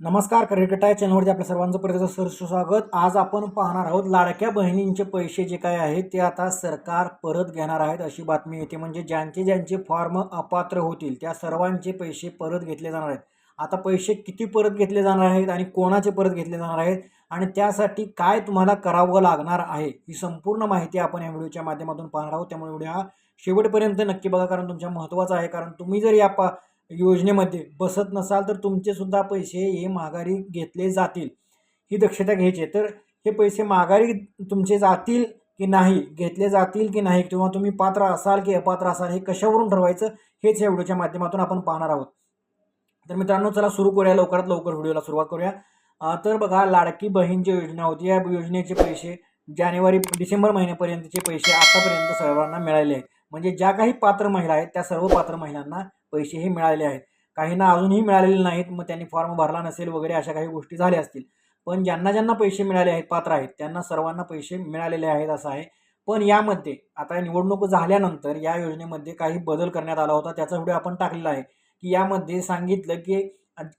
नमस्कार क्रिकेट आहे चॅनलवरती आपल्या सर्वांचं परत सर स्वागत. आज आपण पाहणार आहोत लाडक्या बहिणींचे पैसे जे काय आहेत ते आता सरकार परत घेणार आहेत अशी बातमी येते. म्हणजे ज्यांचे ज्यांचे फॉर्म अपात्र होतील त्या सर्वांचे पैसे परत घेतले जाणार आहेत. आता पैसे किती परत घेतले जाणार आहेत आणि कोणाचे परत घेतले जाणार आहेत आणि त्यासाठी काय तुम्हाला करावं लागणार आहे ही संपूर्ण माहिती आपण या व्हिडिओच्या माध्यमातून पाहणार आहोत. त्यामुळे व्हिडिओ हा शेवटपर्यंत नक्की बघा कारण तुमच्या महत्त्वाचा आहे. कारण तुम्ही जर या पा योजनेमध्ये बसत नसाल तर तुमचेसुद्धा पैसे हे माघारी घेतले जातील. ही दक्षता घ्यायची आहे. तर हे पैसे माघारी तुमचे जातील की नाही? घेतले जातील की नाही? किंवा तुम्ही पात्र असाल की अपात्र असाल हे कशावरून ठरवायचं? हेच या व्हिडिओच्या माध्यमातून आपण पाहणार आहोत. तर मित्रांनो चला सुरू करूया. लवकरात लवकर व्हिडिओला सुरुवात करूया. तर बघा लाडकी बहीण जी योजना होती. या योजनेचे पैसे जानेवारी डिसेंबर महिन्यापर्यंतचे पैसे आतापर्यंत सर्वांना मिळाले. आहेत म्हणजे ज्या काही पात्र महिला आहेत त्या सर्व पात्र महिलांना पैसेही मिळाले मिळालेले आहेत. काहींना अजूनही मिळालेले नाहीत मग त्यांनी फॉर्म भरला नसेल वगैरे अशा काही गोष्टी झाल्या असतील. पण ज्यांना ज्यांना पैसे मिळाले आहेत पात्र आहेत त्यांना सर्वांना पैसे मिळालेले आहेत असं आहे. पण यामध्ये आता निवडणूक झाल्यानंतर या योजनेमध्ये काही बदल करण्यात आला होता त्याचा व्हिडिओ आपण टाकलेला आहे. की यामध्ये सांगितलं की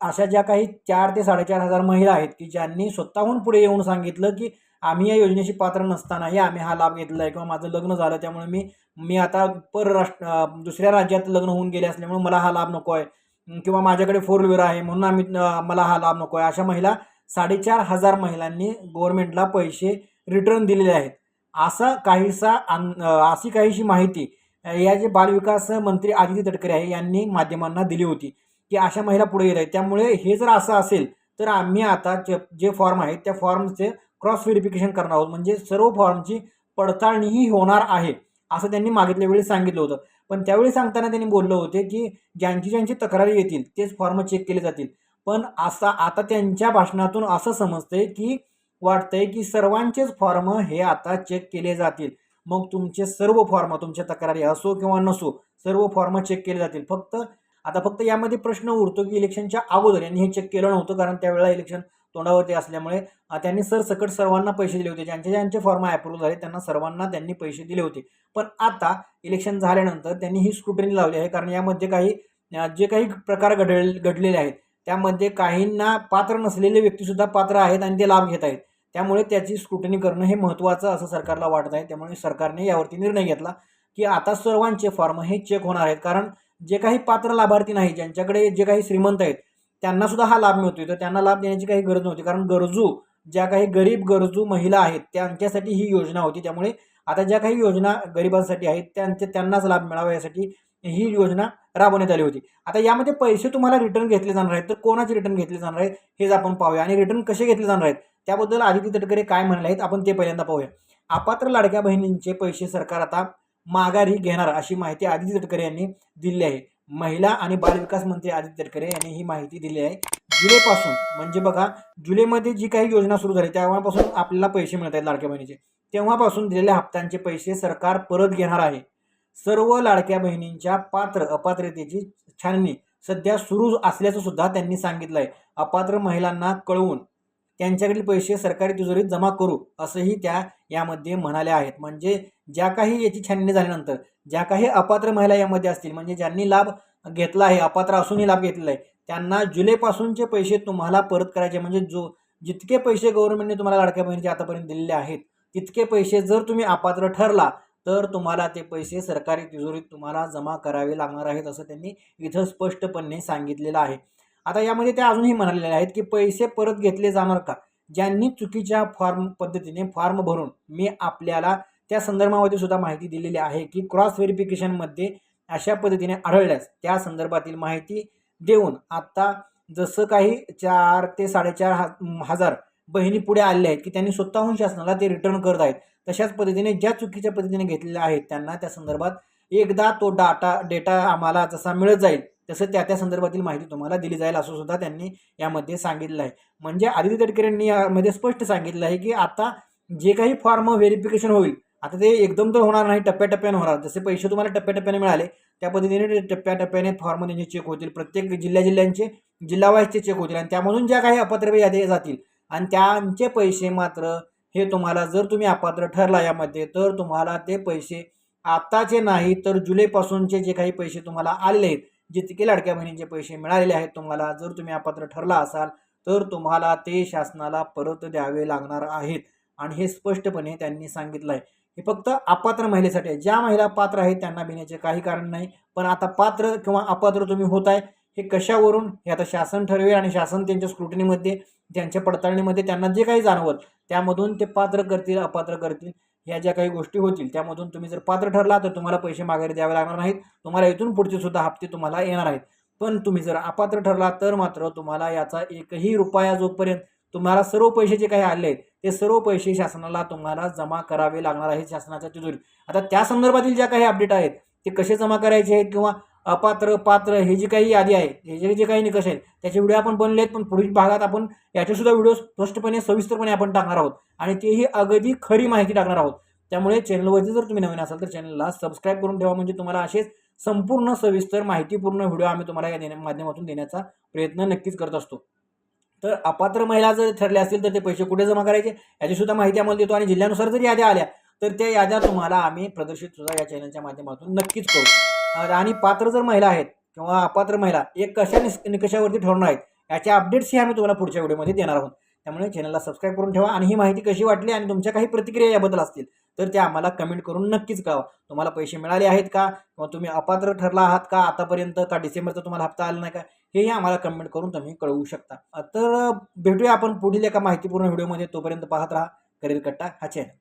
अशा ज्या काही चार ते साडेचार हजार महिला आहेत की ज्यांनी स्वतःहून पुढे येऊन सांगितलं की आम्ही या योजनेशी पात्र नसतानाही आम्ही हा लाभ घेतला आहे. किंवा माझं लग्न झालं त्यामुळे मी मी आता परराष्ट्र दुसऱ्या राज्यात लग्न होऊन गेले असल्यामुळे मला हा लाभ नको आहे. किंवा माझ्याकडे फोर व्हीलर आहे म्हणून आम्ही मला हा लाभ नको आहे. अशा महिला साडेचार हजार महिलांनी गव्हर्नमेंटला पैसे रिटर्न दिलेले आहेत. असा काहीसा अन- अशी काहीशी माहिती या जे बालविकास मंत्री आदित्य तटकरे आहे यांनी माध्यमांना दिली होती की अशा महिला पुढे येत आहेत. त्यामुळे हे जर असं असेल तर आम्ही आता जे जे फॉर्म आहेत त्या फॉर्मचे क्रॉस व्हेरिफिकेशन करणार आहोत. म्हणजे सर्व फॉर्मची पडताळणीही होणार आहे असं त्यांनी मागितल्या वेळी सांगितलं होतं. पण त्यावेळी सांगताना त्यांनी बोललं होते की ज्यांची ज्यांची तक्रारी येतील तेच फॉर्म चेक केले जातील. पण असा आता त्यांच्या भाषणातून असं समजतंय की वाटतंय की सर्वांचेच फॉर्म हे आता चेक केले जातील. मग तुमचे सर्व फॉर्म तुमच्या तक्रारी असो किंवा नसो सर्व फॉर्म चेक केले जातील. फक्त आता फक्त यामध्ये प्रश्न उरतो की इलेक्शनच्या अगोदर यांनी हे चेक केलं नव्हतं कारण त्यावेळेला इलेक्शन तोंडावरती असल्यामुळे त्यांनी सरसकट सर्वांना पैसे दिले होते. ज्यांचे ज्यांचे फॉर्म ॲप्रूव्ह झाले त्यांना सर्वांना त्यांनी पैसे दिले होते. पण आता इलेक्शन झाल्यानंतर त्यांनी ही स्क्रुटनी लावली आहे. कारण यामध्ये काही जे काही प्रकार घडले घडलेले आहेत त्यामध्ये काहींना पात्र नसलेले व्यक्तीसुद्धा पात्र आहेत आणि ते लाभ घेत आहेत. त्यामुळे त्याची स्क्रुटनी करणं हे महत्त्वाचं असं सरकारला वाटत आहे. त्यामुळे सरकारने यावरती निर्णय घेतला की आता सर्वांचे फॉर्म हे चेक होणार आहेत. कारण जे काही पात्र लाभार्थी नाही ज्यांच्याकडे जे काही श्रीमंत आहेत त्यांना सुद्धा हा लाभ मिळतोय. तर त्यांना लाभ देण्याची काही गरज नव्हती. कारण गरजू ज्या काही गरीब गरजू महिला आहेत त्यांच्यासाठी ही योजना होती. त्यामुळे आता ज्या काही योजना गरिबांसाठी आहेत त्यांचे त्यांनाच लाभ मिळावा यासाठी ही योजना राबवण्यात आली होती. आता यामध्ये पैसे तुम्हाला रिटर्न घेतले जाणार आहेत. तर कोणाचे रिटर्न घेतले जाणार आहेत हेच आपण पाहूया. आणि रिटर्न कसे घेतले जाणार आहेत त्याबद्दल आदित्य तटकरे काय म्हणले आहेत आपण ते पहिल्यांदा पाहूया. अपात्र लाडक्या बहिणींचे पैसे सरकार आता माघारी घेणार अशी माहिती आदित्य तटकरे यांनी दिली आहे. महिला आणि बालविकास मंत्री आदित्य तटकरे यांनी ही माहिती दिली आहे. जुलैपासून म्हणजे बघा जुलैमध्ये जी काही योजना सुरू झाली तेव्हापासून आपल्याला पैसे मिळत आहेत लाडक्या बहिणीचे. तेव्हापासून दिलेल्या हप्त्यांचे पैसे सरकार परत घेणार आहे. सर्व लाडक्या बहिणींच्या पात्र अपात्रतेची छाननी सध्या सुरू असल्याचं सुद्धा त्यांनी सांगितलं आहे अपात्र महिलांना कळवून त्यांच्याकडील पैसे सरकारी तिजोरीत जमा करू असंही त्या यामध्ये म्हणाल्या आहेत. म्हणजे ज्या काही याची छाननी झाल्यानंतर ज्या काही अपात्र महिला यामध्ये असतील म्हणजे ज्यांनी लाभ घेतला आहे अपात्र असूनही लाभ घेतलेला आहे त्यांना जुलैपासूनचे पैसे तुम्हाला परत करायचे म्हणजे जो जितके पैसे गव्हर्नमेंटने तुम्हाला लाडक्या बहिणीचे आतापर्यंत दिलेले आहेत तितके पैसे जर तुम्ही अपात्र ठरला तर तुम्हाला ते पैसे सरकारी तिजोरीत तुम्हाला जमा करावे लागणार आहेत असं त्यांनी इथं स्पष्टपणे सांगितलेलं आहे. आता यामध्ये ते अजूनही म्हणालेले आहेत की पैसे परत घेतले जाणार का? ज्यांनी चुकीच्या फॉर्म पद्धतीने फॉर्म भरून मी आपल्याला त्या संदर्भामध्ये सुद्धा माहिती दिलेली आहे की क्रॉस व्हेरिफिकेशनमध्ये अशा पद्धतीने आढळल्यास त्या संदर्भातील माहिती देऊन आत्ता जसं काही चार ते साडेचार हा हजार बहिणी पुढे आलेल्या आहेत की त्यांनी स्वतःहून शासनाला ते रिटर्न करत आहेत तशाच पद्धतीने ज्या चुकीच्या पद्धतीने घेतलेल्या आहेत त्यांना त्या संदर्भात एकदा तो डाटा डेटा आम्हाला जसा मिळत जाईल तसं त्या त्या संदर्भातील माहिती तुम्हाला दिली जाईल असं सुद्धा त्यांनी यामध्ये सांगितलं आहे. म्हणजे आदित्य तटकरेंनी यामध्ये स्पष्ट सांगितलं आहे की आता जे काही फॉर्म व्हेरिफिकेशन होईल आता ते एकदम तर होणार नाही टप्प्याटप्प्याने होणार. जसे पैसे तुम्हाला टप्प्याटप्प्याने मिळाले त्या पद्धतीने टप्प्याटप्प्याने फॉर्म त्यांचे चेक होतील. प्रत्येक जिल्ह्या जिल्ह्यांचे जिल्हावाईजचे चेक होतील आणि त्यामधून ज्या काही अपात्र यादी जातील. आणि त्यांचे पैसे मात्र हे तुम्हाला जर तुम्ही अपात्र ठरला यामध्ये तर तुम्हाला ते पैसे आत्ताचे नाही तर जुलैपासूनचे जे काही पैसे तुम्हाला आलेले आहेत जितके लाडक्या बहिणींचे पैसे मिळालेले आहेत तुम्हाला जर तुम्ही अपात्र ठरला असाल तर तुम्हाला ते शासनाला परत द्यावे लागणार आहेत. आणि हे स्पष्टपणे त्यांनी सांगितलं आहे हे फक्त अपात्र महिलेसाठी आहे. ज्या महिला पात्र आहेत त्यांना भिण्याचे काही कारण नाही. पण आता पात्र किंवा अपात्र तुम्ही होत आहे हे कशावरून? हे आता शासन ठरवेल आणि शासन त्यांच्या स्क्रुटनीमध्ये त्यांच्या पडताळणीमध्ये त्यांना जे काही जाणवत त्यामधून ते पात्र करतील अपात्र करतील ह्या ज्या काही गोष्टी होतील त्यामधून तुम्ही जर पात्र ठरला तर तुम्हाला पैसे माघारी द्यावे लागणार नाहीत. तुम्हाला इथून पुढचे सुद्धा हप्ते तुम्हाला येणार आहेत. पण तुम्ही जर अपात्र ठरला तर मात्र तुम्हाला याचा एकही रुपया जोपर्यंत तुम्हाला सर्व पैसे जे काही आले आहेत ते सर्व पैसे शासनाला तुम्हाला जमा करावे लागणार आहेत शासनाच्या तिजोरी आता त्या संदर्भातील ज्या काही अपडेट आहेत ते कसे जमा करायचे आहेत किंवा अपात्र पात्र हे जी काही यादी आहे हे जे जे काही निकष आहेत त्याचे व्हिडिओ आपण बनले आहेत पण पुढील भागात आपण याचेसुद्धा व्हिडिओ स्पष्टपणे सविस्तरपणे आपण टाकणार आहोत आणि तेही अगदी खरी माहिती टाकणार आहोत. त्यामुळे चॅनलवरती जर तुम्ही नवीन असाल तर चॅनलला सबस्क्राईब करून ठेवा. म्हणजे तुम्हाला असेच संपूर्ण सविस्तर माहितीपूर्ण व्हिडिओ आम्ही तुम्हाला या देण्या माध्यमातून देण्याचा प्रयत्न नक्कीच करत असतो. तर अपात्र महिला जर ठरल्या असतील तर ते पैसे कुठे जमा करायचे? याची सुद्धा माहिती आम्हाला देतो आणि जिल्ह्यानुसार जर याद्या आल्या तर त्या याद्या तुम्हाला आम्ही प्रदर्शित सुद्धा या चॅनलच्या माध्यमातून नक्कीच करू. आणि पात्र जर महिला आहेत किंवा अपात्र महिला एक कशा निस निकषावरती ठरवणार आहेत याच्या अपडेट्सही आम्ही तुम्हाला पुढच्या व्हिडिओमध्ये देणार आहोत. त्यामुळे चॅनलला सबस्क्राईब करून ठेवा आणि ही माहिती कशी वाटली आणि तुमच्या काही प्रतिक्रिया याबद्दल असतील तर ते आम्हाला कमेंट करून नक्कीच कळवा. तुम्हाला पैसे मिळाले आहेत का? किंवा तुम्ही अपात्र ठरला आहात का? आतापर्यंत का डिसेंबरचा तुम्हाला हप्ता आला नाही का? हेही आम्हाला कमेंट करून तुम्ही कळवू शकता. तर भेटूया आपण पुढील एका माहितीपूर्ण व्हिडिओमध्ये. तोपर्यंत पाहत राहा. करिअर कट्टा हा चॅनल